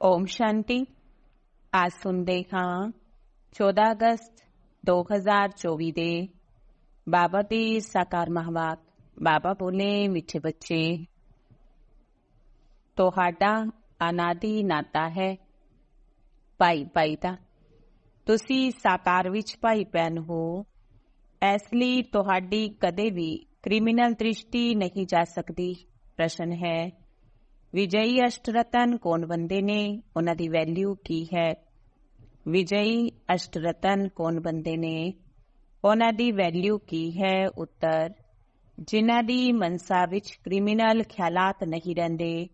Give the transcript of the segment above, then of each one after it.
ਓਮ ਸ਼ਾਂਤੀ ਅੱਜ ਸੁਣਦੇ ਹਾਂ 14 ਅਗਸਤ 2024 ਦੇ ਬਾਬਾ ਦੀ ਸਾਕਾਰ ਮਹਵਾਤ ਬਾਬਾ ਬੋਲੇ ਮਿੱਠੇ ਬੱਚੇ ਤੁਹਾਡਾ ਅਨਾਦੀ ਨਾਤਾ ਹੈ ਭਾਈ ਭਾਈ ਦਾ ਤੁਸੀਂ ਸਾਕਾਰ ਵਿੱਚ ਭਾਈ ਭੈਣ ਹੋ ਇਸ ਲਈ ਤੁਹਾਡੀ ਕਦੇ ਵੀ ਕ੍ਰਿਮੀਨਲ ਦ੍ਰਿਸ਼ਟੀ ਨਹੀਂ ਜਾ ਸਕਦੀ ਪ੍ਰਸ਼ਨ ਹੈ ਵਿਜਈ ਅਸ਼ਟਰਤਨ ਕੌਣ ਬੰਦੇ ਨੇ? ਉਹਨਾਂ ਦੀ ਵੈਲਿਊ ਕੀ ਹੈ? ਵਿਜਈ ਅਸ਼ਟਰਤਨ ਕੌਣ ਬੰਦੇ ਨੇ? ਉਹਨਾਂ ਦੀ ਵੈਲਿਊ ਕੀ ਹੈ? ਉੱਤਰ, ਜਿਨ੍ਹਾਂ ਦੀ ਮਨਸਾ ਵਿੱਚ ਕ੍ਰਿਮੀਨਲ ਖਿਆਲਾਤ ਨਹੀਂ ਰਹਿੰਦੇ,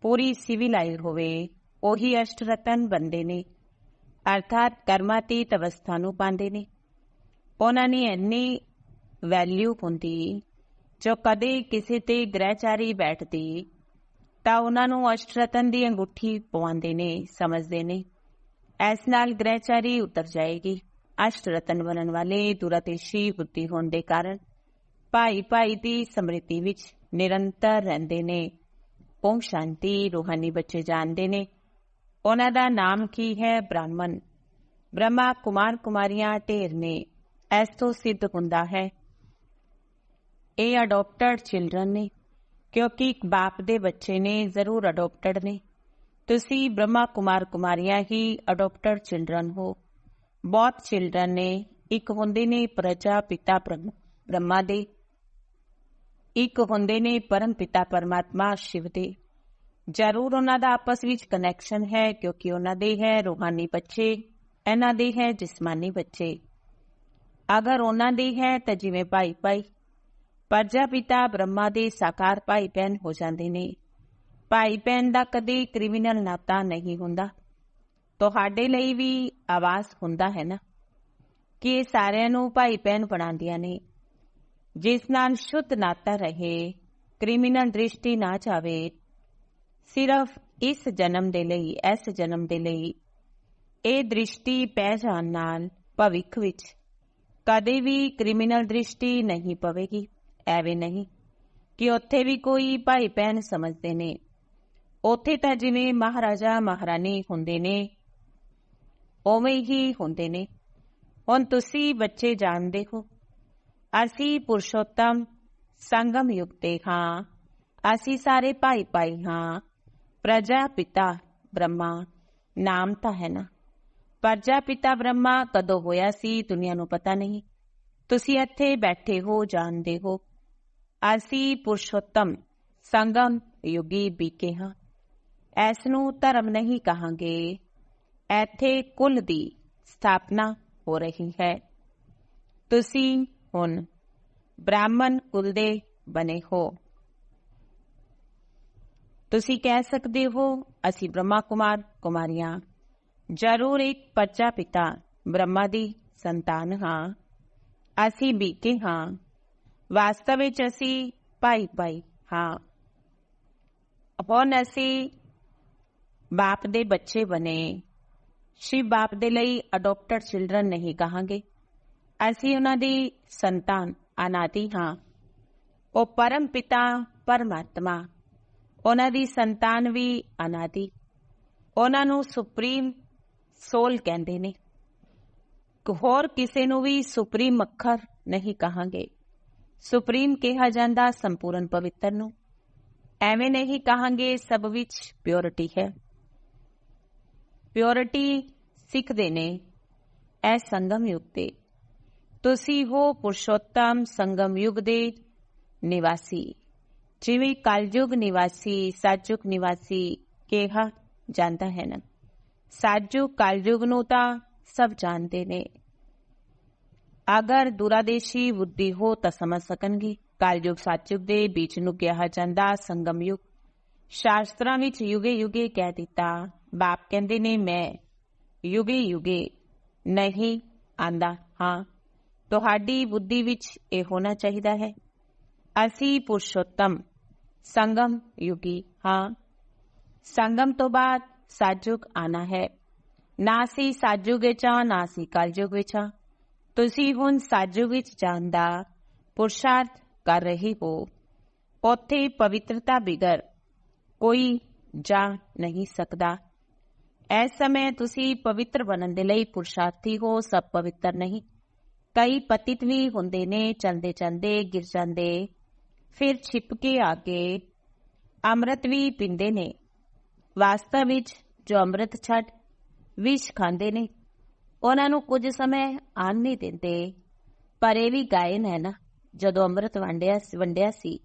ਪੂਰੀ ਸਿਵਲਾਈਜ਼ ਹੋਵੇ, ਉਹੀ ਅਸ਼ਟਰਤਨ ਬੰਦੇ ਨੇ। ਅਰਥਾਤ ਕਰਮਾਤੀਤ ਅਵਸਥਾ ਨੂੰ ਪਾਉਂਦੇ ਨੇ। ਉਹਨਾਂ ਨੇ ਇੰਨੀ ਵੈਲਿਊ ਹੁੰਦੀ ਜੋ ਕਦੇ ਕਿਸੇ ਤੇ ਗ੍ਰਹਿਚਾਰੀ ਬੈਠਦੀ ਤਾਂ ਉਹਨਾਂ ਨੂੰ ਅਸ਼ਟਰਤਨ ਦੀ ਅੰਗੂਠੀ ਪਵਾਉਂਦੇ ਨੇ, ਸਮਝਦੇ ਨੇ। ਐਸ ਨਾਲ ਗ੍ਰਹਿਚਾਰੀ ਉਤਰ ਜਾਏਗੀ। ਅਸ਼ਟਰਤਨ ਬਣਨ ਵਾਲੇ ਦੁਰਤੇਸ਼ੀ ਬੁੱਧੀ ਹੋਣ ਦੇ ਕਾਰਨ ਭਾਈ ਭਾਈ ਦੀ ਸਮ੍ਰਿਤੀ ਵਿੱਚ ਨਿਰੰਤਰ ਰਹਿੰਦੇ ਨੇ। ਓਮ ਸ਼ਾਂਤੀ, ਰੋਹਾਨੀ ਬੱਚੇ ਜਾਣਦੇ ਨੇ। ਉਹਨਾਂ ਦਾ ਨਾਮ ਕੀ ਹੈ? ਬ੍ਰਾਹਮਣ। ਬ੍ਰਹਮਾ ਕੁਮਾਰ ਕੁਮਾਰੀਆਂ ਢੇਰ ਨੇ। ਇਸ ਤੋਂ ਸਿੱਧ ਹੁੰਦਾ ਹੈ। ਇਹ ਅਡਾਪਟਡ ਚਿਲड्रन ਨੇ। ਕਿਉਂਕਿ ਇੱਕ ਬਾਪ ਦੇ ਬੱਚੇ ਨੇ ਜ਼ਰੂਰ ਅਡਾਪਟਡ ਨੇ। ਤੁਸੀਂ ਬ੍ਰਹਮਾ ਕੁਮਾਰ ਕੁਮਾਰੀਆਂ ਹੀ ਅਡਾਪਟਡ ਚਿਲड्रन ਹੋ। ਬਹੁਤ ਚਿਲड्रन ਨੇ। ਇੱਕ ਹੁੰਦੇ ਨੇ ਪ੍ਰਜਾ ਪਿਤਾ ਬ੍ਰਹਮਾ ਦੇ। ਇੱਕ ਹੁੰਦੇ ਨੇ ਪਰਮ ਪਿਤਾ ਪਰਮਾਤਮਾ ਸ਼ਿਵ ਦੇ। ਜ਼ਰੂਰ ਉਹਨਾਂ ਦਾ ਆਪਸ ਵਿੱਚ ਕਨੈਕਸ਼ਨ ਹੈ ਕਿਉਂਕਿ ਉਹਨਾਂ ਦੇ ਹੈ ਰੂਹਾਨੀ ਬੱਚੇ, ਇਹਨਾਂ ਦੇ ਹੈ ਜਿਸਮਾਨੀ ਬੱਚੇ। ਅਗਰ ਉਹਨਾਂ ਦੇ ਹੈ ਤਾਂ ਜਿਵੇਂ ਭਾਈ ਭਾਈ ਪ੍ਰਜਾਪਿਤਾ ਬ੍ਰਹਮਾ ਦੇ ਸਾਕਾਰ ਭਾਈ ਭੈਣ ਹੋ ਜਾਂਦੇ ਨੇ। ਭਾਈ ਭੈਣ ਦਾ ਕਦੇ ਕ੍ਰਿਮੀਨਲ ਨਾਤਾ ਨਹੀਂ ਹੁੰਦਾ। ਤੁਹਾਡੇ ਲਈ ਵੀ ਆਵਾਜ਼ ਹੁੰਦਾ ਹੈ ਨਾ। ਕਿ ਸਾਰਿਆਂ ਨੂੰ ਭਾਈ ਭੈਣ ਬਣਾਉਂਦੀਆਂ ਨੇ। ਜਿਸ ਨਾਲ ਸ਼ੁੱਧ ਨਾਤਾ ਰਹੇ, ਕ੍ਰਿਮੀਨਲ ਦ੍ਰਿਸ਼ਟੀ ਨਾ ਜਾਵੇ। ਸਿਰਫ ਇਸ ਜਨਮ ਦੇ ਲਈ, ਇਸ ਜਨਮ ਦੇ ਲਈ ਇਹ ਦ੍ਰਿਸ਼ਟੀ ਪੈ ਜਾਣ ਨਾਲ ਭਵਿੱਖ ਵਿੱਚ ਕਦੇ ਵੀ ਕ੍ਰਿਮੀਨਲ ਦ੍ਰਿਸ਼ਟੀ ਨਹੀਂ ਪਵੇਗੀ। ਐਵੇਂ ਨਹੀਂ ਕਿ ਉੱਥੇ ਵੀ ਕੋਈ ਭਾਈ ਭੈਣ ਸਮਝਦੇ ਨੇ। ਉੱਥੇ ਤਾਂ ਜਿਵੇਂ ਮਹਾਰਾਜਾ ਮਹਾਰਾਣੀ ਹੁੰਦੇ ਨੇ, ਉਵੇਂ ਹੀ ਹੁੰਦੇ ਨੇ। ਹੁਣ ਤੁਸੀਂ ਬੱਚੇ ਜਾਣਦੇ ਹੋ, ਅਸੀਂ ਪੁਰਸ਼ੋਤਮ ਸੰਗਮ ਯੁਗ ਦੇ ਹਾਂ, ਅਸੀਂ ਸਾਰੇ ਭਾਈ ਭਾਈ ਹਾਂ, ਪ੍ਰਜਾ ਪਿਤਾ ਬ੍ਰਹਮਾ, ਨਾਮ ਤਾਂ ਹੈ ਨਾ। ਪ੍ਰਜਾ ਪਿਤਾ ਬ੍ਰਹਮਾ ਕਦੋਂ ਹੋਇਆ ਸੀ ਦੁਨੀਆ ਨੂੰ ਪਤਾ ਨਹੀਂ। ਤੁਸੀਂ ਇੱਥੇ ਬੈਠੇ ਹੋ, ਜਾਣਦੇ ਹੋ ਅਸੀਂ ਪੁਰਸ਼ੋਤਮ ਸੰਗਮ ਯੁਗੀ ਬੀਕੇ ਹਾਂ। ਐਸ ਨੂੰ ਧਰਮ ਨਹੀਂ ਕਹਾਂਗੇ। ਇੱਥੇ ਕੁੱਲ ਦੀ ਸਥਾਪਨਾ ਹੋ ਰਹੀ ਹੈ। ਤੁਸੀਂ ਹੁਣ ਬ੍ਰਾਹਮਣ ਕੁਲ ਦੇ ਬਨੇ ਹੋ। ਤੁਸੀਂ ਕਹਿ ਸਕਦੇ ਹੋ, ਅਸੀਂ ਬ੍ਰਹਮਾ ਕੁਮਾਰ ਕੁਮਾਰੀਆਂ। ਜ਼ਰੂਰ ਇੱਕ ਪਰਚਾ ਪਿਤਾ ਬ੍ਰਹਮਾ ਦੀ ਸੰਤਾਨ ਹਾਂ। ਅਸੀਂ ਬੀਕੇ ਹਾਂ। ਵਾਸਤਵ ਵਿੱਚ ਅਸੀਂ ਭਾਈ ਭਾਈ, ਹਾਂ। ਅਪਨ ਅਸੀਂ ਬਾਪ ਦੇ ਬੱਚੇ ਬਣੇ। ਸ਼ਿਵ ਬਾਪ ਦੇ ਲਈ ਅਡਾਪਟਡ ਚਿਲड्रन ਨਹੀਂ ਕਹਾਂਗੇ। ਅਸੀਂ ਉਹਨਾਂ ਦੀ ਸੰਤਾਨ, ਅਨਾਦੀ ਹਾਂ। ਉਹ ਪਰਮ ਪਿਤਾ, ਪਰਮਾਤਮਾ। ਉਹਨਾਂ ਦੀ ਸੰਤਾਨ ਵੀ ਅਨਾਦੀ। ਉਹਨਾਂ ਨੂੰ ਸੁਪਰੀਮ ਸੋਲ ਕਹਿੰਦੇ ਨੇ। ਹੋਰ ਕਿਸੇ ਨੂੰ ਵੀ ਸੁਪਰੀਮ ਅੱਖਰ ਨਹੀਂ ਕਹਾਂਗੇ। ਸੁਪਰੀਮ ਕਿਹਾ ਜਾਂਦਾ ਸੰਪੂਰਨ ਪਵਿੱਤਰ ਨੂੰ। ਐਵੇਂ ਨਹੀਂ ਕਹਾਂਗੇ ਸਭ ਵਿੱਚ ਪਿਓਰਿਟੀ ਹੈ। ਪਿਓਰਿਟੀ ਸਿੱਖਦੇ ਨੇ ਐ ਸੰਗਮ ਯੁਗ ਤੇ ਤੁਸੀਂ ਹੋ ਪੁਰਸ਼ੋਤਮ ਸੰਗਮ ਯੁਗ ਦੇ ਨਿਵਾਸੀ। ਜਿਵੇਂ ਕਲਯੁਗ ਨਿਵਾਸੀ ਸਤਯੁਗ ਨਿਵਾਸੀ ਕਿਹਾ ਜਾਂਦਾ ਹੈ ਨਾ। ਸਤਯੁਗ ਕਲਯੁਗ ਨੂੰ ਤਾਂ ਸਭ ਜਾਣਦੇ ਨੇ। ਅਗਰ ਦੁਰਾਦੇਸ਼ੀ ਬੁੱਧੀ ਹੋ ਤਾਂ ਸਮਝ ਸਕਣਗੇ ਕਲਯੁਗ ਸਤਯੁਗ ਦੇ ਵਿੱਚ ਨੂੰ ਕਿਹਾ ਜਾਂਦਾ ਸੰਗਮ ਯੁਗ ਸ਼ਾਸਤਰਾਂ ਵਿੱਚ ਯੁਗੇ ਯੁਗੇ ਕਹਿ ਦਿੱਤਾ ਬਾਪ ਕਹਿੰਦੇ ਨੇ ਮੈਂ ਯੁਗੇ ਯੁਗੇ ਨਹੀਂ ਆਂਦਾ ਹਾਂ ਤੁਹਾਡੀ ਬੁੱਧੀ ਵਿੱਚ ਇਹ ਹੋਣਾ ਚਾਹੀਦਾ ਹੈ ਅਸੀਂ ਪੁਰਸ਼ੋਤਮ ਸੰਗਮ ਯੁਗੀ ਹਾਂ ਸੰਗਮ ਤੋਂ ਬਾਅਦ ਸਾਜੁਗ ਆਣਾ ਹੈ ਨਾ ਸੀ ਸਾਜੁਗ ਵਿੱਚ ਨਾ ਸੀ ਕਲਯੁਗ ਵਿੱਚ ਤੁਸੀਂ ਹੁਣ ਸਾਜੂ ਵਿੱਚ ਜਾਣ ਦਾ ਪੁਰਸ਼ਾਰਥ ਕਰ ਰਹੇ ਹੋ। ਉੱਥੇ ਪਵਿੱਤਰਤਾ ਬਿਗਰ, ਕੋਈ ਜਾ ਨਹੀਂ ਸਕਦਾ। ਇਸ ਸਮੇਂ ਤੁਸੀਂ ਪਵਿੱਤਰ ਬਣਨ ਦੇ ਲਈ ਪੁਰਸ਼ਾਰਥੀ ਹੋ, ਸਭ ਪਵਿੱਤਰ ਨਹੀਂ। ਕਈ ਪਤਿਤ ਵੀ ਹੁੰਦੇ ਨੇ, ਚਲਦੇ ਚਲਦੇ ਗਿਰ ਜਾਂਦੇ, ਫਿਰ ਛਿਪ ਕੇ ਆ ਕੇ ਅੰਮ੍ਰਿਤ ਵੀ ਪੀਂਦੇ ਨੇ। ਵਾਸਤਵ ਵਿੱਚ ਜੋ ਅੰਮ੍ਰਿਤ ਛੱਡ, ਵਿਸ਼ ਖਾਂਦੇ ਨੇ। ਉਹਨਾਂ ਨੂੰ ਕੁਝ ਸਮੇਂ ਆਨ ਨਹੀਂ ਦਿੰਦੇ। ਪਰ ਇਹ ਵੀ ਗਾਇਨ ਹੈ ਨਾ, ਜਦੋਂ ਅੰਮ੍ਰਿਤ ਵੰਡਿਆ ਵੰਡਿਆ ਸੀ,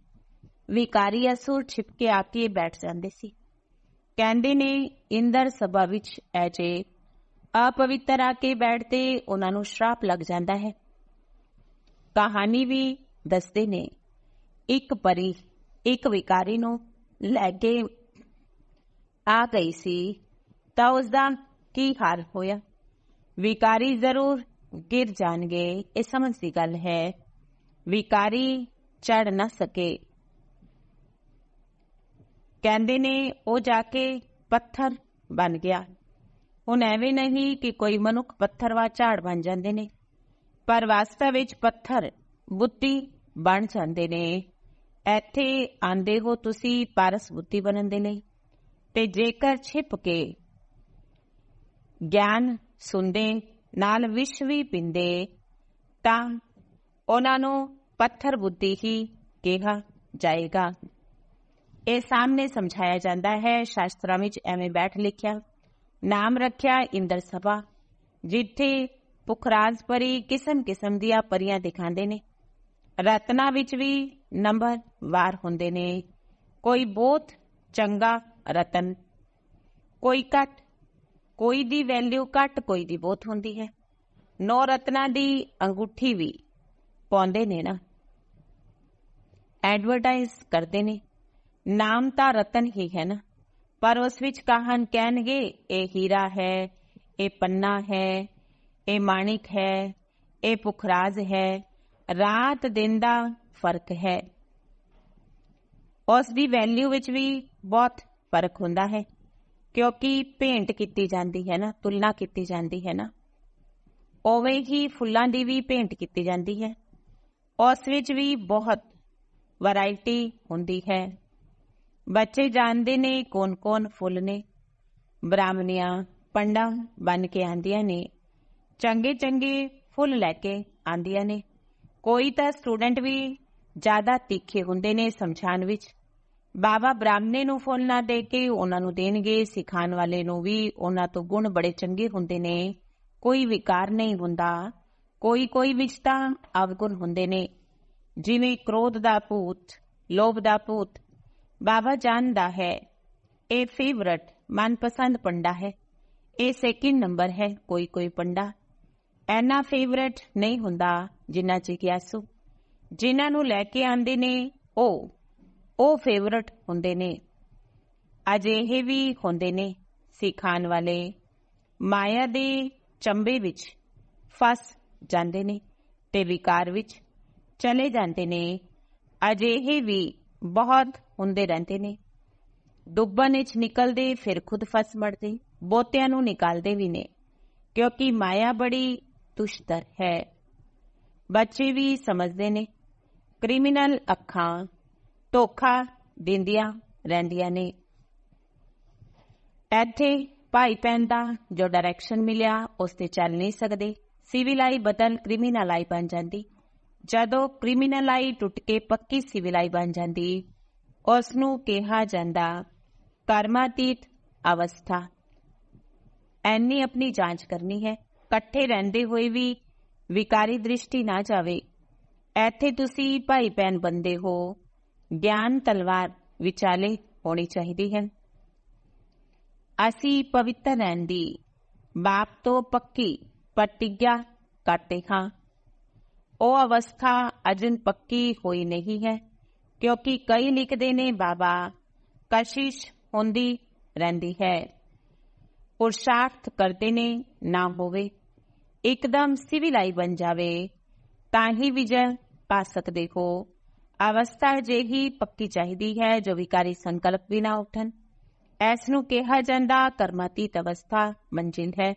ਵਿਕਾਰੀ ਅਸੁਰ ਛਿਪਕੇ ਆ ਕੇ ਬੈਠ ਜਾਂਦੇ ਸੀ। ਕਹਿੰਦੇ ਨੇ, ਇੰਦਰ ਸਭਾ ਵਿੱਚ ਐਜੇ ਅਪਵਿੱਤਰ ਆ ਕੇ ਬੈਠਦੇ ਉਹਨਾਂ ਨੂੰ ਸ਼ਰਾਪ ਲੱਗ ਜਾਂਦਾ ਹੈ। ਕਹਾਣੀ ਵੀ ਦੱਸਦੇ ਨੇ, ਇੱਕ ਪਰੀ, ਇੱਕ ਵਿਕਾਰੀ ਨੂੰ ਲੈ ਕੇ ਆ ਗਈ ਸੀ, ਤਾਂ ਉਸ ਦਾ ਕੀ ਹਾਲ ਹੋਇਆ? ਵਿਕਾਰੀ ਜ਼ਰੂਰ ਗਿਰ ਜਾਣਗੇ, ਇਹ ਸਮਝ ਦੀ ਗੱਲ ਹੈ। ਵਿਕਾਰੀ ਚੜ ਨਾ ਸਕੇ। ਕਹਿੰਦੇ ਨੇ, ਉਹ ਜਾ ਕੇ ਪੱਥਰ ਬਣ ਗਿਆ। ਹੁਣ ਐਵੇਂ ਨਹੀਂ ਕਿ ਕੋਈ ਮਨੁੱਖ ਪੱਥਰ ਵਾ ਝਾੜ ਬਣ ਜਾਂਦੇ ਨੇ, ਪਰ ਵਾਸਤਵ ਵਿੱਚ ਪੱਥਰ ਬੁੱਤੀ ਬਣ ਜਾਂਦੇ ਨੇ। ਇੱਥੇ ਆਂਦੇ ਹੋ ਤੁਸੀਂ ਪਾਰਸ ਬੁੱਤੀ ਬਣਨ ਦੇ ਲਈ, ਤੇ ਜੇਕਰ ਛਿਪ ਕੇ ਗਿਆਨ ਸੁਣਦੇ, ਨਾਲ ਵਿਸ਼ ਵੀ ਪਿੰਦੇ। ਤਾਂ ਉਹਨਾਂ ਨੂੰ ਪੱਥਰ ਬੁੱਧੀ ਹੀ ਕਿਹਾ ਜਾਏਗਾ। ਇਹ ਸਾਹਮਣੇ ਸਮਝਾਇਆ ਜਾਂਦਾ ਹੈ, ਸ਼ਾਸਤਰਾਂ ਵਿੱਚ ਐਵੇਂ ਬੈਠ ਲਿਖਿਆ, ਨਾਮ ਰੱਖਿਆ ਇੰਦਰ ਸਭਾ, ਜਿੱਥੇ ਪੁਖਰਾਜ ਪਰੀ ਕਿਸਮ ਕਿਸਮ ਦੀਆਂ ਪਰੀਆਂ ਦਿਖਾਉਂਦੇ ਨੇ। ਰਤਨਾ ਵਿੱਚ ਵੀ ਨੰਬਰ ਵਾਰ ਹੁੰਦੇ ਨੇ। ਕੋਈ ਬਹੁਤ ਚੰਗਾ ਰਤਨ, ਕੋਈ ਘੱਟ ਕੋਈ ਦੀ ਵੈਲਿਊ ਘੱਟ, ਕੋਈ ਦੀ ਬਹੁਤ ਹੁੰਦੀ ਹੈ। ਨੌ ਰਤਨਾ ਦੀ ਅੰਗੂਠੀ ਵੀ ਪਾਉਂਦੇ ਨੇ ਨਾ। ਐਡਵਰਟਾਈਜ਼ ਕਰਦੇ ਨੇ। ਨਾਮ ਤਾਂ ਰਤਨ ਹੀ ਹੈ ਨਾ। ਪਰ ਉਸ ਵਿੱਚ ਕਹਾਣ ਕਹਿਣਗੇ, ਇਹ ਹੀਰਾ ਹੈ, ਇਹ ਪੰਨਾ ਹੈ, ਇਹ ਮਾਣਿਕ ਹੈ, ਇਹ ਪੁਖਰਾਜ ਹੈ। ਰਾਤ ਦਿਨ ਦਾ ਫ਼ਰਕ ਹੈ। ਉਸ ਦੀ ਵੈਲਿਊ ਵਿੱਚ ਵੀ ਬਹੁਤ ਫ਼ਰਕ ਹੁੰਦਾ ਹੈ। ਕਿਉਂਕਿ ਭੇਂਟ ਕੀਤੀ ਜਾਂਦੀ ਹੈ ਨਾ, ਤੁਲਨਾ ਕੀਤੀ ਜਾਂਦੀ ਹੈ ਨਾ। ਉਵੇਂ ਹੀ ਫੁੱਲਾਂ ਦੀ ਵੀ ਭੇਂਟ ਕੀਤੀ ਜਾਂਦੀ ਹੈ। ਉਸ ਵਿੱਚ ਵੀ ਬਹੁਤ ਵੈਰਾਈਟੀ ਹੁੰਦੀ ਹੈ। ਬੱਚੇ ਜਾਣਦੇ ਨੇ ਕੌਣ-ਕੌਣ ਫੁੱਲ ਨੇ। ਬ੍ਰਾਹਮਣੀਆਂ, ਪੰਡਾਂ ਬਣ ਕੇ ਆਂਦੀਆਂ ਨੇ। ਚੰਗੇ ਚੰਗੇ ਫੁੱਲ ਲੈ ਕੇ ਆਂਦੀਆਂ ਨੇ। ਕੋਈ ਤਾਂ ਸਟੂਡੈਂਟ ਵੀ ਜ਼ਿਆਦਾ ਤਿੱਖੇ ਹੁੰਦੇ ਨੇ ਸਮਝਾਣ ਵਿੱਚ। ਬਾਬਾ ਬ੍ਰਾਹਮਣੇ ਨੂੰ ਫੁੱਲ ਨਾ ਦੇ ਕੇ ਉਹਨਾਂ ਨੂੰ ਦੇਣਗੇ ਸਿਖਾਣ ਵਾਲੇ ਨੂੰ ਵੀ ਉਹਨਾਂ ਤੋਂ ਗੁਣ ਬੜੇ ਚੰਗੇ ਹੁੰਦੇ ਨੇ। ਕੋਈ ਵਿਕਾਰ ਨਹੀਂ ਹੁੰਦਾ। ਕੋਈ ਕੋਈ ਵਿੱਚ ਤਾਂ ਅਵਗੁਣ ਹੁੰਦੇ ਨੇ। ਜਿਵੇਂ ਕ੍ਰੋਧ ਦਾ ਭੂਤ, ਲੋਭ ਦਾ ਭੂਤ। ਬਾਬਾ ਜਾਣਦਾ ਹੈ, ਇਹ ਫੇਵਰਟ ਮਨਪਸੰਦ ਪੰਡਾ ਹੈ। ਇਹ ਸੈਕਿੰਡ ਨੰਬਰ ਹੈ, ਕੋਈ ਕੋਈ ਪੰਡਾ। ਐਨਾ ਫੇਵਰਟ ਨਹੀਂ ਹੁੰਦਾ ਜਿੰਨਾ ਜਿਗਿਆਸੂ ਜਿਨ੍ਹਾਂ ਨੂੰ ਲੈ ਕੇ ਆਂਦੇ ਨੇ, ਉਹ ਉਹ ਫੇਵਰਟ ਹੁੰਦੇ ਨੇ। ਅਜਿਹੇ ਵੀ ਹੁੰਦੇ ਨੇ ਸਿਖਾਣ ਵਾਲੇ। ਮਾਇਆ ਦੇ ਚੰਬੇ ਵਿੱਚ ਫਸ ਜਾਂਦੇ ਨੇ ਤੇ ਵਿਕਾਰ ਵਿੱਚ ਚਲੇ ਜਾਂਦੇ ਨੇ। ਅਜਿਹੇ ਵੀ ਬਹੁਤ ਹੁੰਦੇ ਰਹਿੰਦੇ ਨੇ। ਡੁੱਬਣ ਵਿੱਚ ਨਿਕਲਦੇ ਫਿਰ ਖੁਦ ਫਸ ਮੜਦੇ ਬੋਤਿਆਂ ਨੂੰ ਨਿਕਾਲਦੇ ਵੀ ਨੇ, ਕਿਉਂਕਿ ਮਾਇਆ ਬੜੀ ਦੁਸ਼ਤਰ ਹੈ। ਬੱਚੇ ਵੀ ਸਮਝਦੇ ਨੇ, ਕ੍ਰਿਮੀਨਲ ਅੱਖਾਂ ਧੋਖਾ ਦਿੰਦੀਆਂ ਰਹਿੰਦੀਆਂ ਨੇ। ਇੱਥੇ ਭਾਈ ਭੈਣ ਦਾ ਜੋ ਡਾਇਰੈਕਸ਼ਨ ਮਿਲਿਆ ਉਸ ਤੇ ਚੱਲ ਨਹੀਂ ਸਕਦੇ। ਸਿਵਲ ਬਦਲ ਕ੍ਰਿਮੀਨਲ ਬਣ ਜਾਂਦੀ। ਜਦੋਂ ਕ੍ਰਿਮੀਨਲ ਟੁੱਟ ਕੇ ਪੱਕੀ ਸਿਵਲ ਬਣ ਜਾਂਦੀ ਉਸ ਨੂੰ ਕਿਹਾ ਜਾਂਦਾ, ਕਰਮਾਤੀਤ ਅਵਸਥਾ। ਐਨੀ ਆਪਣੀ ਜਾਂਚ ਕਰਨੀ ਹੈ। ਇਕੱਠੇ ਰਹਿੰਦੇ ਹੋਏ ਵੀ ਵਿਕਾਰੀ ਦ੍ਰਿਸ਼ਟੀ ਨਾ ਜਾਵੇ। ਇੱਥੇ ਤੁਸੀਂ ਭਾਈ ਭੈਣ ਬੰਦੇ ਹੋ। ਗਿਆਨ ਤਲਵਾਰ ਵਿਚਾਲੇ ਹੋਣੀ ਚਾਹੀਦੀ ਹੈ ਅਸੀਂ ਪਵਿੱਤਰ ਰਹਿਣ ਦੀ ਬਾਪ ਤੋਂ ਪੱਕੀ ਪ੍ਰਤੀਗਿਆ ਕਰਦੇ ਹਾਂ ਉਹ ਅਵਸਥਾ ਅਜਨ ਪੱਕੀ ਹੋਈ ਨਹੀਂ ਹੈ ਕਿਉਂਕਿ ਕਈ ਲਿਖਦੇ ਨੇ ਬਾਬਾ ਕਸ਼ਿਸ਼ ਹੁੰਦੀ ਰਹਿੰਦੀ ਹੈ ਪੁਰਸ਼ਾਰਥ ਕਰਦੇ ਨੇ ਨਾ ਹੋਵੇ ਇੱਕਦਮ ਸਿਵਲਾਈ ਬਣ ਜਾਵੇ ਤਾਂ ਹੀ ਵਿਜੈ ਪਾ ਸਕਦੇ ਹੋ ਅਵਸਥਾ ਜਿਹੀ ਪੱਕੀ ਚਾਹੀਦੀ ਹੈ, ਜੋ ਵਿਕਾਰੀ ਸੰਕਲਪ ਵੀ ਨਾ ਉਠਣ ਇਸ ਨੂੰ ਕਿਹਾ ਜਾਂਦਾ ਕਰਮਾਤੀਤ ਅਵਸਥਾ ਮੰਜ਼ਿਲ ਹੈ।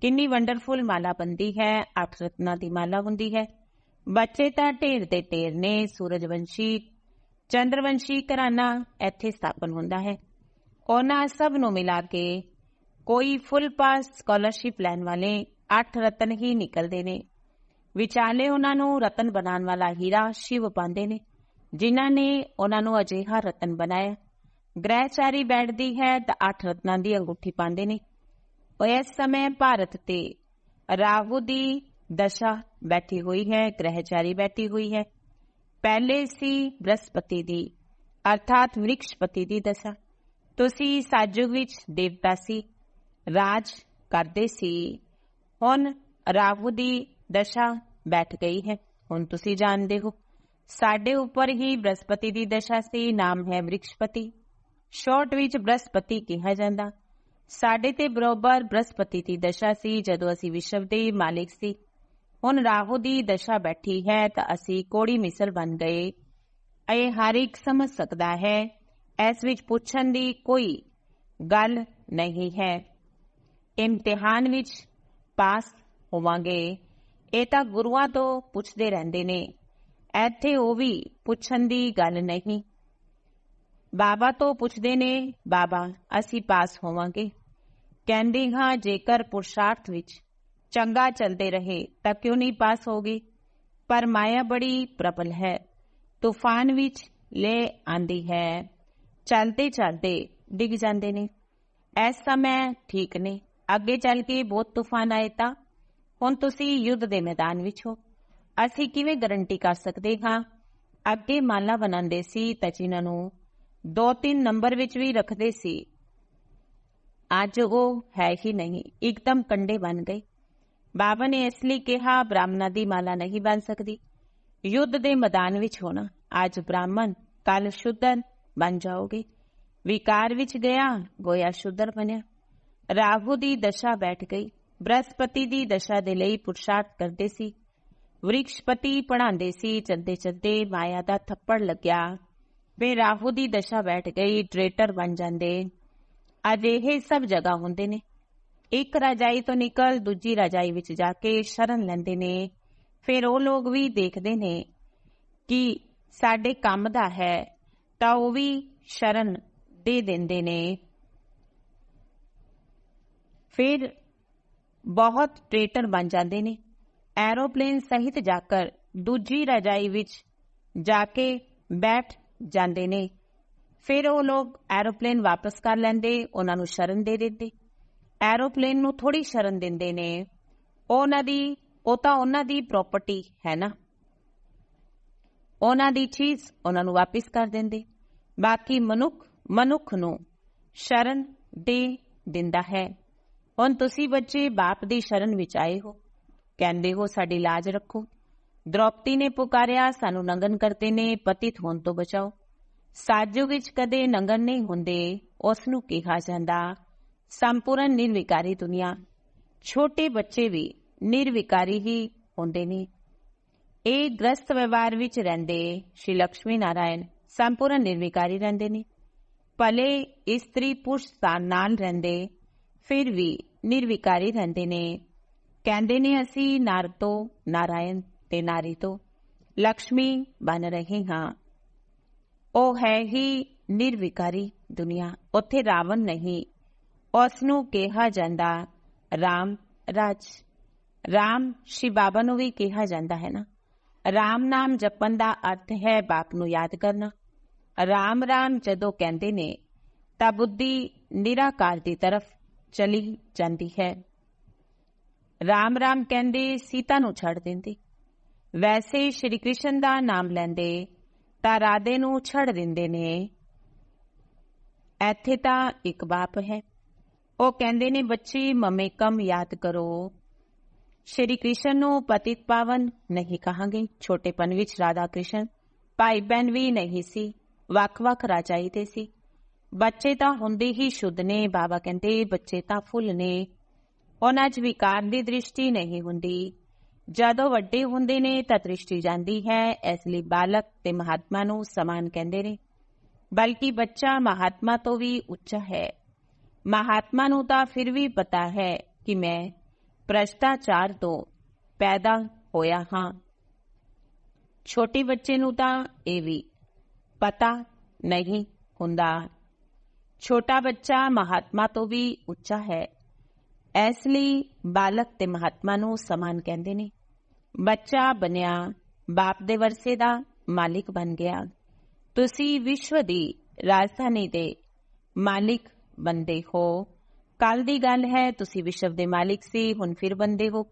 ਕਿੰਨੀ ਵੰਡਰਫੁਲ ਮਾਲਾ ਬੰਦੀ ਹੈ, ਅੱਠ ਰਤਨਾ ਦੀ ਮਾਲਾ ਹੁੰਦੀ ਹੈ। ਬੱਚੇ ਤਾਂ ਢੇਰ ਦੇ ਢੇਰ ਨੇ, ਸੂਰਜਵੰਸ਼ੀ, ਚੰਦਰਵੰਸ਼ੀ ਘਰਾਣਾ ਇੱਥੇ ਸਥਾਪਨ ਹੁੰਦਾ ਹੈ। ਉਹਨਾਂ ਸਭ ਨੂੰ ਮਿਲਾ ਕੇ ਕੋਈ ਫੁੱਲ ਪਾਸ ਸਕਾਲਰਸ਼ਿਪ ਲੈਣ ਵਾਲੇ 8 ਰਤਨ ਹੀ ਨਿਕਲਦੇ ਨੇ। ਵਿਚਾਲੇ ਉਹਨਾਂ ਨੂੰ ਰਤਨ ਬਣਾਉਣ ਵਾਲਾ ਹੀਰਾ ਸ਼ਿਵ ਪਾਉਂਦੇ ਨੇ। ਜਿਨ੍ਹਾਂ ਨੇ ਉਹਨਾਂ ਨੂੰ ਅਜਿਹਾ ਰਤਨ ਬਣਾਇਆ। ਗ੍ਰਹਿਚਾਰੀ ਬੈਠਦੀ ਹੈ ਤਾਂ ਅੱਠ ਰਤਨਾਂ ਦੀ ਅੰਗੂਠੀ ਪਾਉਂਦੇ ਨੇ। ਉਹ ਇਸ ਸਮੇਂ ਭਾਰਤ ਤੇ ਰਾਹੂ ਦੀ ਦਸ਼ਾ ਬੈਠੀ ਹੋਈ ਹੈ, ਗ੍ਰਹਿਚਾਰੀ ਬੈਠੀ ਹੋਈ ਹੈ। ਪਹਿਲੇ ਸੀ ਬ੍ਰਹਸਪਤੀ ਦੀ, ਅਰਥਾਤ ਵਿਰਕਸ਼ਪਤੀ ਦੀ ਦਸ਼ਾ। ਤੁਸੀਂ ਸਾਜੁਗ ਵਿੱਚ ਦੇਵਤਾ ਸੀ, ਰਾਜ ਕਰਦੇ ਸੀ। ਹੁਣ ਰਾਹੂ ਦੀ ਦਸ਼ਾ ਬੈਠ ਗਈ ਹੈ, ਹੁਣ ਤੁਸੀਂ ਜਾਣਦੇ ਹੋ। ਸਾਡੇ ਉੱਪਰ ਹੀ ਬ੍ਰਹਸਪਤੀ ਦੀ ਦਸ਼ਾ ਸੀ, ਨਾਮ ਹੈ ਬ੍ਰਿਕਸਪਤੀ। ਸ਼ਾਰਟ ਵਿੱਚ ਬ੍ਰਹਸਪਤੀ ਕਿਹਾ ਜਾਂਦਾ। ਸਾਡੇ ਤੇ ਬਰੋਬਰ ਬ੍ਰਹਸਪਤੀ ਦੀ ਦਸ਼ਾ ਸੀ, ਜਦੋਂ ਅਸੀਂ ਵਿਸ਼ਵ ਦੇ ਮਾਲਿਕ ਸੀ। ਹੁਣ ਰਾਹੂ ਦੀ ਦਸ਼ਾ ਬੈਠੀ ਹੈ ਤਾਂ ਅਸੀਂ ਕੋੜੀ ਮਿਸਲ ਬਣ ਗਏ। ਇਹ ਹਰ ਇੱਕ ਸਮਝ ਸਕਦਾ ਹੈ। ਇਸ ਵਿੱਚ ਪੁੱਛਣ ਦੀ ਕੋਈ ਗੱਲ ਨਹੀਂ ਹੈ। ਇਮਤਿਹਾਨ ਵਿੱਚ ਪਾਸ ਹੋਵਾਂਗੇ। ਇਹ ਤਾਂ ਗੁਰੂਆਂ ਤੋਂ ਪੁੱਛਦੇ ਰਹਿੰਦੇ ਨੇ। ਇੱਥੇ ਉਹ ਵੀ ਪੁੱਛਣ ਦੀ ਗੱਲ ਨਹੀਂ। ਬਾਬਾ ਤੋਂ ਪੁੱਛਦੇ ਨੇ, ਬਾਬਾ, ਅਸੀਂ ਪਾਸ ਹੋਵਾਂਗੇ। ਕਹਿੰਦੇ, ਹਾਂ, ਜੇਕਰ ਪੁਰਸ਼ਾਰਥ ਵਿੱਚ ਚੰਗਾ ਚਲਦੇ ਰਹੇ, ਤਾਂ ਕਿਉਂ ਨਹੀਂ ਪਾਸ ਹੋਗੇ? ਪਰ ਮਾਇਆ ਬੜੀ ਪ੍ਰਬਲ ਹੈ, ਤੂਫਾਨ ਵਿੱਚ ਲੈ ਆਂਦੀ ਹੈ। ਚਲਦੇ ਚਲਦੇ ਡਿੱਗ ਜਾਂਦੇ ਨੇ। ਇਸ ਸਮੇਂ ਠੀਕ ਨੇ। ਅੱਗੇ ਚੱਲ ਕੇ ਬਹੁਤ ਤੂਫਾਨ ਆਏ ਤਾਂ। ਹੁਣ ਤੁਸੀਂ ਯੁੱਧ ਦੇ ਮੈਦਾਨ ਵਿੱਚ ਹੋ। ਅਸੀਂ ਕਿਵੇਂ ਗਾਰੰਟੀ ਕਰ ਸਕਦੇ ਹਾਂ? ਅੱਗੇ ਮਾਲਾ ਬਣਾਉਂਦੇ ਸੀ ਤਾਂ ਜਿਨ੍ਹਾਂ ਨੂੰ ਦੋ ਤਿੰਨ ਨੰਬਰ ਵਿੱਚ ਵੀ ਰੱਖਦੇ ਸੀ। ਅੱਜ ਉਹ ਹੈ ਹੀ ਨਹੀਂ, ਇੱਕਦਮ ਕੰਡੇ ਬਣ ਗਏ। ਬਾਬਾ ਨੇ ਇਸ ਲਈ ਕਿਹਾ, ਬ੍ਰਾਹਮਣਾਂ ਦੀ ਮਾਲਾ ਨਹੀਂ ਬਣ ਸਕਦੀ। ਯੁੱਧ ਦੇ ਮੈਦਾਨ ਵਿੱਚ ਹੋਣਾ। ਅੱਜ ਬ੍ਰਾਹਮਣ ਕੱਲ ਸ਼ੁੱਧਰ ਬਣ ਜਾਓਗੇ। ਵਿਕਾਰ ਵਿੱਚ ਗਿਆ, ਗੋਇਆ ਸ਼ੁੱਧਰ ਬਣਿਆ। ਰਾਹੂ ਦੀ ਦਸ਼ਾ ਬੈਠ ਗਈ। ਬ੍ਰਹਸਪਤੀ ਦੀ ਦਸ਼ਾ ਦੇ ਲਈ ਪੁਰਸ਼ਾਰਥ ਕਰਦੇ ਸੀ। ਵਿਰਕਸ਼ਪਤੀ ਪੜਾਉਂਦੇ ਸੀ, ਚੱਲਦੇ ਚੱਲਦੇ ਮਾਇਆ ਦਾ ਥੱਪੜ ਲੱਗਿਆ। ਵੇ ਰਾਹੂ ਦੀ ਦਸ਼ਾ ਬੈਠ ਗਈ ਟ੍ਰੇਟਰ ਬਣ ਜਾਂਦੇ। ਅੱਜ ਇਹ ਸਭ ਜਗ੍ਹਾ ਹੁੰਦੇ ਨੇ। ਇੱਕ ਰਾਜਾਈ ਤੋਂ ਨਿਕਲ ਦੂਜੀ ਰਾਜਾਈ ਵਿੱਚ ਜਾ ਕੇ ਸ਼ਰਨ ਲੈਂਦੇ ਨੇ। ਫਿਰ ਉਹ ਲੋਕ ਵੀ ਦੇਖਦੇ ਨੇ ਕਿ ਸਾਡੇ ਕੰਮ ਦਾ ਹੈ, ਤਾਂ ਉਹ ਵੀ ਸ਼ਰਨ ਦੇ ਦਿੰਦੇ ਨੇ। ਫਿਰ ਬਹੁਤ ਟ੍ਰੇਟਰ ਬਣ ਜਾਂਦੇ ਨੇ। ਐਰੋਪਲੇਨ ਸਹਿਤ ਜਾਕਰ ਦੂਜੀ ਰਜਾਈ ਵਿੱਚ ਜਾ ਕੇ ਬੈਠ ਜਾਂਦੇ ਨੇ। ਫਿਰ ਉਹ ਲੋਕ ਐਰੋਪਲੇਨ ਵਾਪਸ ਕਰ ਲੈਂਦੇ, ਉਹਨਾਂ ਨੂੰ ਸ਼ਰਨ ਦੇ ਦਿੰਦੇ। ਐਰੋਪਲੇਨ ਨੂੰ ਥੋੜੀ ਸ਼ਰਨ ਦਿੰਦੇ ਨੇ। ਉਹਨਾਂ ਦੀ, ਉਹ ਤਾਂ ਉਹਨਾਂ ਦੀ ਪ੍ਰਾਪਰਟੀ ਹੈ ਨਾ। ਉਹਨਾਂ ਦੀ ਚੀਜ਼ ਉਹਨਾਂ ਨੂੰ ਵਾਪਸ ਕਰ ਦਿੰਦੇ। ਬਾਕੀ ਮਨੁੱਖ ਮਨੁੱਖ ਨੂੰ ਸ਼ਰਨ ਦੇ ਦਿੰਦਾ ਹੈ। ਹੁਣ ਤੁਸੀਂ ਬੱਚੇ ਬਾਪ ਦੀ ਸ਼ਰਨ ਵਿੱਚ ਆਏ ਹੋ। ਕਹਿੰਦੇ ਹੋ, ਸਾਡੀ ਲਾਜ ਰੱਖੋ। ਦ੍ਰੋਪਤੀ ਨੇ ਪੁਕਾਰਿਆ, ਸਾਨੂੰ ਨੰਗਨ ਕਰਤੇ ਨੇ, ਪਤਿਤ ਹੋਣ ਤੋਂ ਬਚਾਓ। ਸਾਜੂ ਵਿੱਚ ਕਦੇ ਨੰਗਨ ਨਹੀਂ ਹੁੰਦੇ ਉਸ ਨੂੰ ਕਿਹਾ ਜਾਂਦਾ, ਸੰਪੂਰਨ ਨਿਰਵਿਕਾਰੀ ਦੁਨੀਆ। ਛੋਟੇ ਬੱਚੇ ਵੀ ਨਿਰਵਿਕਾਰੀ ਹੀ ਹੁੰਦੇ ਨੇ। ਇਹ ਗ੍ਰਸਤ ਵਿਵਹਾਰ ਵਿੱਚ ਰਹਿੰਦੇ ਸ਼੍ਰੀ ਲక్ష్ਮੀ ਨਾਰਾਇਣ ਸੰਪੂਰਨ ਨਿਰਵਿਕਾਰੀ ਰਹਿੰਦੇ ਨੇ। ਭਲੇ ਇਸਤਰੀ ਪੁਰਸ਼ ਸਥਾਨ ਨਾਲ ਰਹਿੰਦੇ, ਫਿਰ ਵੀ ਨਿਰਵਿਕਾਰੀ ਰਹਿੰਦੇ ਨੇ। ਕਹਿੰਦੇ ਨੇ ਅਸੀਂ ਨਰ ਤੋਂ ਨਾਰਾਇਣ ਤੇ ਨਾਰੀ ਤੋਂ ਲక్ష్ਮੀ ਬਣ ਰਹੇ ਹਾਂ। ਉਹ ਹੈ ਹੀ ਨਿਰਵਿਕਾਰੀ ਦੁਨੀਆ। ਉੱਥੇ ਰਾਵਣ ਨਹੀਂ ਉਸ ਨੂੰ ਕਿਹਾ ਜਾਂਦਾ ਰਾਮ ਰਾਜ। ਰਾਮ ਸ਼ਿਵ ਬਾਬਾ ਨੂੰ ਵੀ ਕਿਹਾ ਜਾਂਦਾ ਹੈ ਨਾ। ਰਾਮ ਨਾਮ ਜਪਣ ਦਾ ਅਰਥ ਹੈ ਬਾਪ ਨੂੰ ਯਾਦ ਕਰਨਾ। ਰਾਮ ਰਾਮ ਜਦੋਂ ਕਹਿੰਦੇ ਨੇ ਤਾਂ ਬੁੱਧੀ ਨਿਰਾਕਾਰ ਦੀ ਤਰਫ ਚਲੀ ਜਾਂਦੀ ਹੈ। ਰਾਮ ਰਾਮ ਕਹਿੰਦੇ, ਸੀਤਾ ਨੂੰ ਛੱਡ ਦਿੰਦੇ। ਵੈਸੇ ਸ਼੍ਰੀ ਕ੍ਰਿਸ਼ਨ ਦਾ ਨਾਮ ਲੈਂਦੇ, ਤਾਂ ਰਾਧੇ ਨੂੰ ਛੱਡ ਦਿੰਦੇ ਨੇ। ਇੱਥੇ ਤਾਂ ਇੱਕ ਬਾਪ ਹੈ। ਉਹ ਕਹਿੰਦੇ ਨੇ, ਬੱਚੀ ਮਮੇਕਮ ਯਾਦ ਕਰੋ। ਸ਼੍ਰੀ ਕ੍ਰਿਸ਼ਨ ਨੂੰ ਪਤਿਤ ਪਾਵਨ ਨਹੀਂ ਕਹਾਂਗੇ। ਛੋਟੇਪਨ ਵਿੱਚ ਰਾਧਾ ਕ੍ਰਿਸ਼ਨ ਭਾਈ ਬਹਿਨ ਵੀ ਨਹੀਂ ਸੀ ਵੱਖ-ਵੱਖ ਰਾਜਾਈ ਤੇ ਸੀ। ਬੱਚੇ ਤਾਂ ਹੁੰਦੇ ਹੀ ਸ਼ੁੱਧ ਨੇ, ਬਾਬਾ ਕਹਿੰਦੇ, ਬੱਚੇ ਤਾਂ ਫੁੱਲ ਨੇ। ਉਹਨਾਂ 'ਚ ਵਿਕਾਰ ਦੀ ਦ੍ਰਿਸ਼ਟੀ ਨਹੀਂ ਹੁੰਦੀ। ਜਦੋਂ ਵੱਡੇ ਹੁੰਦੇ ਨੇ ਤਾਂ ਦ੍ਰਿਸ਼ਟੀ ਜਾਂਦੀ ਹੈ, ਇਸ ਲਈ ਬਾਲਕ ਤੇ ਮਹਾਤਮਾ ਨੂੰ ਸਮਾਨ ਕਹਿੰਦੇ ਨੇ। ਬਲਕਿ ਬੱਚਾ ਮਹਾਤਮਾ ਤੋਂ ਵੀ ਉੱਚਾ ਹੈ। ਮਹਾਤਮਾ ਨੂੰ ਤਾਂ ਫਿਰ ਵੀ ਪਤਾ ਹੈ ਕਿ ਮੈਂ ਭ੍ਰਸ਼ਟਾਚਾਰ ਤੋਂ ਪੈਦਾ ਹੋਇਆ ਹਾਂ। ਛੋਟੇ ਬੱਚੇ ਨੂੰ ਤਾਂ ਇਹ ਵੀ ਪਤਾ ਨਹੀਂ ਹੁੰਦਾ। ਛੋਟਾ ਬੱਚਾ ਮਹਾਤਮਾ ਤੋਂ ਵੀ ਉੱਚਾ ਹੈ। ਇਸ ਲਈ ਬਾਲਕ ਤੇ ਮਹਾਤਮਾ ਨੂੰ ਸਮਾਨ ਕਹਿੰਦੇ ਨੇ। ਬੱਚਾ ਬਣਿਆ, ਬਾਪ ਦੇ ਵਰਸੇ ਦਾ ਮਾਲਿਕ ਬਣ ਗਿਆ। ਤੁਸੀਂ ਵਿਸ਼ਵ ਦੀ ਰਾਜਧਾਨੀ ਦੇ ਮਾਲਿਕ ਬੰਦੇ ਹੋ। ਕੱਲ ਦੀ ਗੱਲ ਹੈ, ਤੁਸੀਂ ਵਿਸ਼ਵ ਦੇ ਮਾਲਿਕ ਸੀ, ਹੁਣ ਫਿਰ ਬੰਦੇ ਹੋ।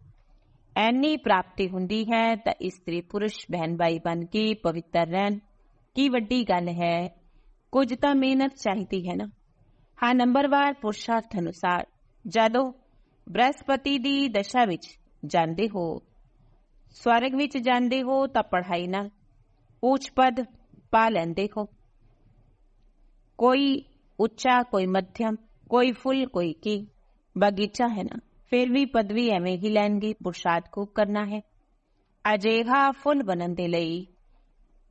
ਐਨੀ ਪ੍ਰਾਪਤੀ ਹੁੰਦੀ ਹੈ ਤਾਂ ਇਸਤਰੀ ਪੁਰਸ਼ ਬਹਿਨ ਭਾਈ ਬਣ ਕੇ ਪਵਿੱਤਰ ਰਹਿਣ। ਕੀ ਵੱਡੀ ਗੱਲ ਹੈ, ਕੁਝ ਤਾਂ ਮਿਹਨਤ ਚਾਹੀਦੀ ਹੈ ਨਾ। ਹਾਂ ਨੰਬਰ ਵਾਰ ਪੁਰਸ਼ਾਰਥ ਅਨੁਸਾਰ ਜਦੋਂ ਬ੍ਰਹਸਪਤੀ ਦੀ ਦਸ਼ਾ ਵਿੱਚ ਜਾਂਦੇ ਹੋ, ਸਵਰਗ ਵਿੱਚ ਜਾਂਦੇ ਹੋ ਤਾਂ ਪੜ੍ਹਾਈ ਨਾਲ ਉੱਚ ਪਦ ਪਾ ਲੈਂਦੇ ਹੋ। ਕੋਈ ਉੱਚਾ, ਕੋਈ ਮੱਧਮ ਕੋਈ ਫੁੱਲ, ਕੋਈ ਕੀ, ਬਗੀਚਾ ਹੈ ਨਾ, ਫਿਰ ਵੀ ਪਦਵੀ ਐਵੇਂ ਹੀ ਲੈਣਗੇ ਪੁਰਸ਼ਾਰਥ ਖੂਬ ਕਰਨਾ ਹੈ। ਅਜੇਹਾ ਫੁੱਲ ਬਣਨ ਦੇ ਲਈ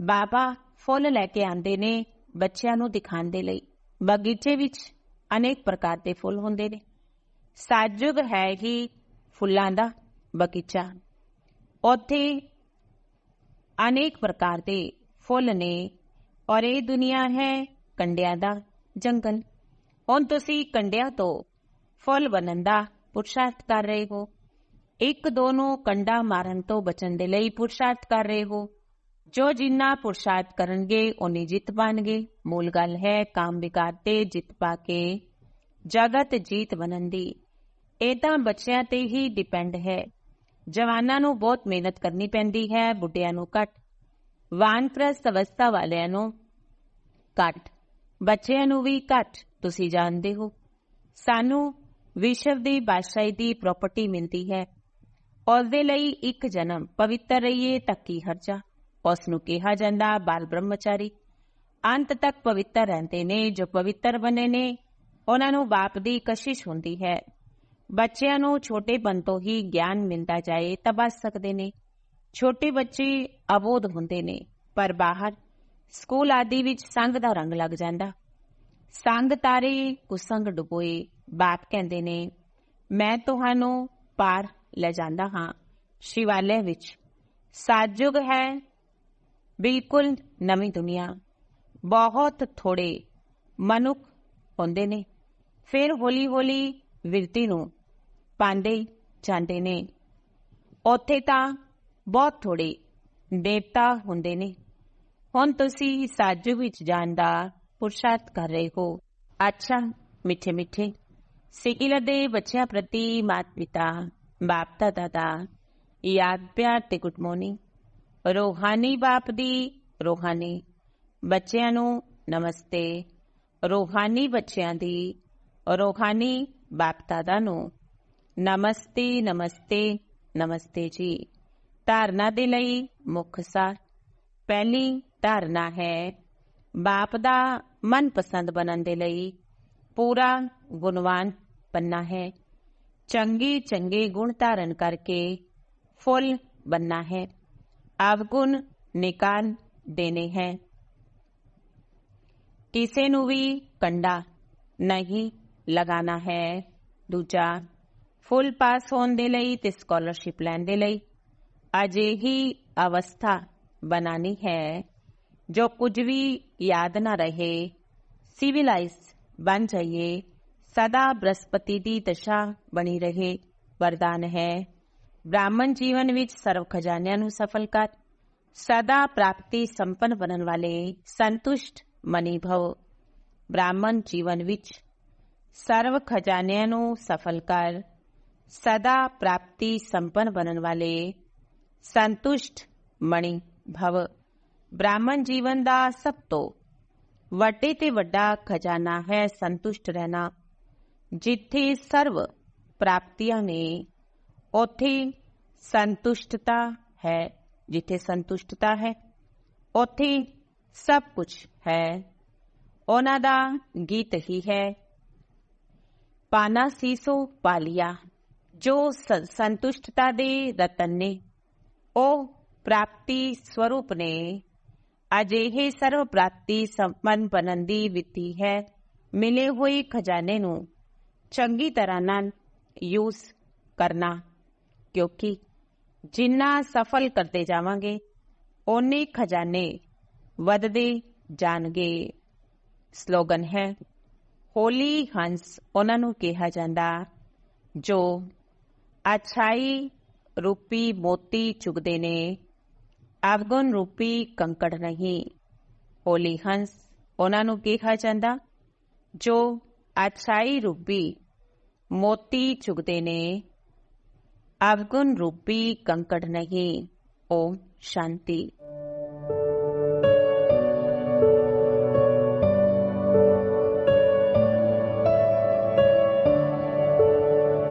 ਬਾਬਾ ਫੁੱਲ ਲੈ ਕੇ ਆਂਦੇ ਨੇ, ਬੱਚਿਆਂ ਨੂੰ ਦਿਖਾਉਣ ਦੇ ਲਈ। ਬਗੀਚੇ ਵਿੱਚ ਅਨੇਕ ਪ੍ਰਕਾਰ ਦੇ ਫੁੱਲ ਹੁੰਦੇ ਨੇ। ਸਾਜੁਗ ਹੈ ਹੀ ਫੁੱਲਾਂ ਦਾ ਬਗੀਚਾ। ਉੱਥੇ ਅਨੇਕ ਪ੍ਰਕਾਰ ਦੇ ਫੁੱਲ ਨੇ ਔਰ ਇਹ ਦੁਨੀਆ ਹੈ ਕੰਡਿਆਂ ਦਾ ਜੰਗਲ। ਹੁਣ ਤੁਸੀਂ ਕੰਡਿਆਂ ਤੋਂ ਫੁੱਲ ਬਣਨ ਦਾ ਪੁਰਸ਼ਾਰਥ ਕਰ ਰਹੇ ਹੋ। ਇੱਕ ਦੋ ਨੂੰ ਕੰਡਾ ਮਾਰਨ ਤੋਂ ਬਚਣ ਦੇ ਲਈ ਪੁਰਸ਼ਾਰਥ ਕਰ ਰਹੇ ਹੋ। ਜੋ ਜਿੰਨਾ ਪੁਰਸ਼ਾਰਥ ਕਰਨਗੇ ਉਨੀ ਜਿੱਤ ਪਾਣਗੇ। ਮੂਲ ਗੱਲ ਹੈ, ਕਾਮ ਵਿਕਾਰ ਤੇ ਜਿੱਤ ਪਾ ਕੇ ਜਗਤ ਜੀਤ ਬਣਨ ਦੀ ਇਹ ਤਾਂ ਬੱਚਿਆਂ ਤੇ ਹੀ ਡਿਪੈਂਡ ਹੈ। ਜਵਾਨਾਂ ਨੂੰ ਬਹੁਤ ਮਿਹਨਤ ਕਰਨੀ ਪੈਂਦੀ ਹੈ, ਬੁੱਢਿਆਂ ਨੂੰ ਘੱਟ। ਵਾਨਪ੍ਰਸਤ ਅਵਸਥਾ ਵਾਲਿਆਂ ਨੂੰ ਘੱਟ। ਬੱਚਿਆਂ ਨੂੰ ਵੀ ਘੱਟ, ਤੁਸੀਂ ਜਾਣਦੇ ਹੋ। ਸਾਨੂੰ ਵਿਸ਼ਵ ਦੀ ਬਾਦਸ਼ਾਹੀ ਦੀ ਪ੍ਰਾਪਰਟੀ ਮਿਲਦੀ ਹੈ। ਉਸ ਦੇ ਲਈ ਇੱਕ ਜਨਮ ਪਵਿੱਤਰ ਰਹੀਏ ਤੱਕੀ ਹਰਜਾ। ਉਸ ਨੂੰ ਕਿਹਾ ਜਾਂਦਾ ਬਾਲ ਬ੍ਰਹਮਚਾਰੀ। ਅੰਤ ਤੱਕ ਪਵਿੱਤਰ ਰਹਿੰਦੇ ਨੇ, ਜੋ ਪਵਿੱਤਰ ਬਣੇ ਨੇ, ਉਹਨਾਂ ਨੂੰ ਬਾਪ ਦੀ ਕਸ਼ਿਸ਼ ਹੁੰਦੀ ਹੈ। ਬੱਚਿਆਂ ਨੂੰ ਛੋਟੇਪਨ ਤੋਂ ਹੀ ਗਿਆਨ ਮਿਲਦਾ ਜਾਏ ਤਾਂ ਬਚ ਸਕਦੇ ਨੇ। ਛੋਟੇ ਬੱਚੇ ਅਬੋਧ ਹੁੰਦੇ ਨੇ, ਪਰ ਬਾਹਰ ਸਕੂਲ ਆਦਿ ਵਿੱਚ ਸੰਗ ਦਾ ਰੰਗ ਲੱਗ ਜਾਂਦਾ। ਸੰਗ ਤਾਰੇ ਕੁਸੰਗ ਡੁਬੋਏ, ਬਾਪ ਕਹਿੰਦੇ ਨੇ, ਮੈਂ ਤੁਹਾਨੂੰ ਪਾਰ ਲੈ ਜਾਂਦਾ ਹਾਂ ਸ਼ਿਵਾਲੇ ਵਿੱਚ। ਸਾਜੁਗ ਹੈ ਬਿਲਕੁਲ ਨਵੀਂ ਦੁਨੀਆ। ਬਹੁਤ ਥੋੜੇ ਮਨੁੱਖ ਹੁੰਦੇ ਨੇ। ਫਿਰ ਹੌਲੀ ਹੌਲੀ ਵਿਰਤੀ ਨੂੰ ਪਾਂਡੇ ਜਾਂਦੇ ਨੇ। ਉੱਥੇ ਤਾਂ ਬਹੁਤ ਥੋੜੇ ਦੇਵਤਾ ਹੁੰਦੇ ਨੇ। ਹੁਣ ਤੁਸੀਂ ਸਾਜੂ ਵਿੱਚ ਜਾਣ ਦਾ ਪੁਰਸ਼ਾਰਥ ਕਰ ਰਹੇ ਹੋ। ਅੱਛਾ, ਮਿੱਠੇ ਮਿੱਠੇ। ਸਿਕਿਲ ਦੇ ਬੱਚਿਆਂ ਪ੍ਰਤੀ ਮਾਤ ਪਿਤਾ ਬਾਪ ਦਾ ਦਾਦਾ ਯਾਦ ਪਿਆਰ ਤੇ ਗੁੱਡ ਮਾਰਨਿੰਗ। ਰੋਹਾਨੀ ਬਾਪ ਦੀ ਰੋਹਾਨੀ। ਬੱਚਿਆਂ ਨੂੰ ਨਮਸਤੇ। ਰੋਹਾਨੀ ਬੱਚਿਆਂ ਦੀ ਰੋਹਾਨੀ ਬਾਪ ਦਾਦਾ ਨੂੰ ਨਮਸਤੇ ਨਮਸਤੇ ਨਮਸਤੇ ਜੀ ਧਾਰਨਾ ਦੇ ਲਈ ਮੁੱਖ ਸਾਰ। ਪਹਿਲੀ ਧਾਰਨਾ ਹੈ ਬਾਪ ਦਾ ਮਨਪਸੰਦ ਬਣਨ ਦੇ ਲਈ। ਪੂਰਾ ਗੁਣਵਾਨ ਬੰਨਾ ਹੈ। ਚੰਗੇ ਚੰਗੇ ਗੁਣ ਧਾਰਨ ਕਰਕੇ ਫੁੱਲ ਬੰਨਾ ਹੈ। ਅਵਗੁਣ ਨਿਕਾਲ ਦੇਣੇ ਹੈ। ਕਿਸੇ ਨੂੰ ਵੀ ਕੰਡਾ ਨਹੀਂ ਲਗਾਣਾ ਹੈ। ਦੂਜਾ ਫੁੱਲ ਪਾਸ ਹੋਣ ਦੇ ਲਈ ਤੇ ਸਕਾਲਰਸ਼ਿਪ ਲੈਣ ਦੇ ਲਈ। ਅਜਿਹੀ ਅਵਸਥਾ ਬਣਾਣੀ ਹੈ ਜੋ ਕੁਝ ਵੀ ਯਾਦ ਨਾ ਰਹੇ। ਸਿਵਲਾਈਜ਼ ਬਣ ਜਾਈਏ। ਸਦਾ ਬ੍ਰਹਸਪਤੀ ਦੀ ਦਸ਼ਾ ਬਣੀ ਰਹੇ। ਵਰਦਾਨ ਹੈ। ਬ੍ਰਾਹਮਣ ਜੀਵਨ ਵਿੱਚ ਸਰਵ ਖਜ਼ਾਨਿਆਂ ਨੂੰ ਸਫਲ ਕਰ। ਸਦਾ ਪ੍ਰਾਪਤੀ ਸੰਪਨ ਬਣਨ ਵਾਲੇ ਸੰਤੁਸ਼ਟ ਮਨੀ ਭਵ। ਬ੍ਰਾਹਮਣ ਜੀਵਨ ਵਿੱਚ ਸਰਵ ਖਜ਼ਾਨਿਆਂ ਨੂੰ ਸਫਲ ਕਰ। ਸਦਾ ਪ੍ਰਾਪਤੀ ਸੰਪਨ ਬਣਨ ਵਾਲੇ ਸੰਤੁਸ਼ਟ ਮਣੀ ਭਵ ਬ੍ਰਾਹਮਣ ਜੀਵਨ ਦਾ ਸਭ ਤੋਂ ਵੱਡੇ ਤੇ ਵੱਡਾ ਖਜ਼ਾਨਾ ਹੈ ਸੰਤੁਸ਼ਟ ਰਹਿਣਾ ਜਿੱਥੇ ਸਰਵ ਪ੍ਰਾਪਤੀਆਂ ਨੇ ਉੱਥੇ ਸੰਤੁਸ਼ਟਤਾ ਹੈ ਜਿੱਥੇ ਸੰਤੁਸ਼ਟਤਾ ਹੈ ਉੱਥੇ ਸਭ ਕੁਝ ਹੈ ਉਹਨਾਂ ਦਾ ਗੀਤ ਹੀ ਹੈ ਪਾਨਾ ਸੀਸੋ ਪਾਲਿਆ ਜੋ ਸੰਤੁਸ਼ਟਤਾ ਦੇ ਰਤਨ ਨੇ, ਉਹ ਪ੍ਰਾਪਤੀ ਸਰੂਪ ਨੇ। ਅਜਿਹੇ ਸਰਵ ਪ੍ਰਾਪਤੀ ਸੰਪੰਨ ਬਣਨ ਦੀ ਵਿਧੀ ਹੈ। ਮਿਲੇ ਹੋਏ ਖਜ਼ਾਨੇ ਨੂੰ ਚੰਗੀ ਤਰ੍ਹਾਂ ਨਾਲ ਯੂਜ਼ ਕਰਨਾ, ਕਿਉਂਕਿ ਜਿੰਨਾ ਸਫਲ ਕਰਦੇ ਜਾਵਾਂਗੇ, ਓਨੇ ਖਜ਼ਾਨੇ ਵਧਦੇ ਜਾਣਗੇ। ਸਲੋਗਨ ਹੈ ਹੋਲੀ ਹੰਸ ਉਹਨਾਂ ਨੂੰ ਕਿਹਾ ਜਾਂਦਾ, ਜੋ ਅਛਾਈ ਰੂਪੀ ਮੋਤੀ ਚੁਗਦੇ ਨੇ ਅਵਗੁਣ ਰੂਪੀ ਕੰਕੜ ਨਹੀਂ। ਹੋਲੀ ਹੰਸ, ਉਹਨਾਂ ਨੂੰ ਕਿਹਾ ਜਾਂਦਾ? ਜੋ ਅਛਾਈ ਰੂਪੀ ਮੋਤੀ ਚੁਗਦੇ ਨੇ ਅਵਗੁਣ ਰੂਪੀ ਕੰਕੜ ਨਹੀਂ ਓਮ ਸ਼ਾਂਤੀ।